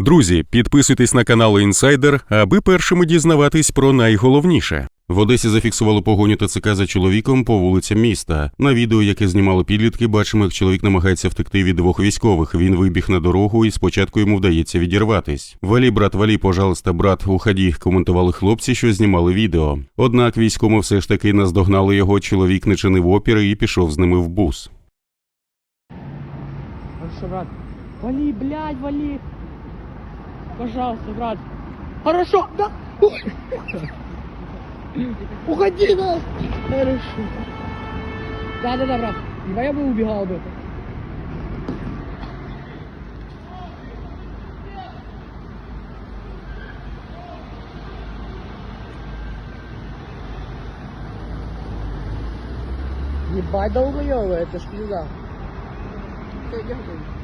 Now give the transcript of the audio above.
Друзі, підписуйтесь на канал Інсайдер, аби першими дізнаватись про найголовніше. В Одесі зафіксували погоню ТЦК за чоловіком по вулицям міста. На відео, яке знімали підлітки, бачимо, як чоловік намагається втекти від двох військових. Він вибіг на дорогу, і спочатку йому вдається відірватись. Валі, брат, валі, пожалуйста, брат, уході, коментували хлопці, що знімали відео. Однак військові все ж таки наздогнали його. Чоловік не чинив опіри і пішов з ними в бус. Вали, блядь, вали. Пожалуйста, брат. Хорошо, да. Уходи, да. Хорошо. Да, да, да, брат. Не я бы убегал бы. Ебать долбоёбы, это ж пизда. Идём, идём.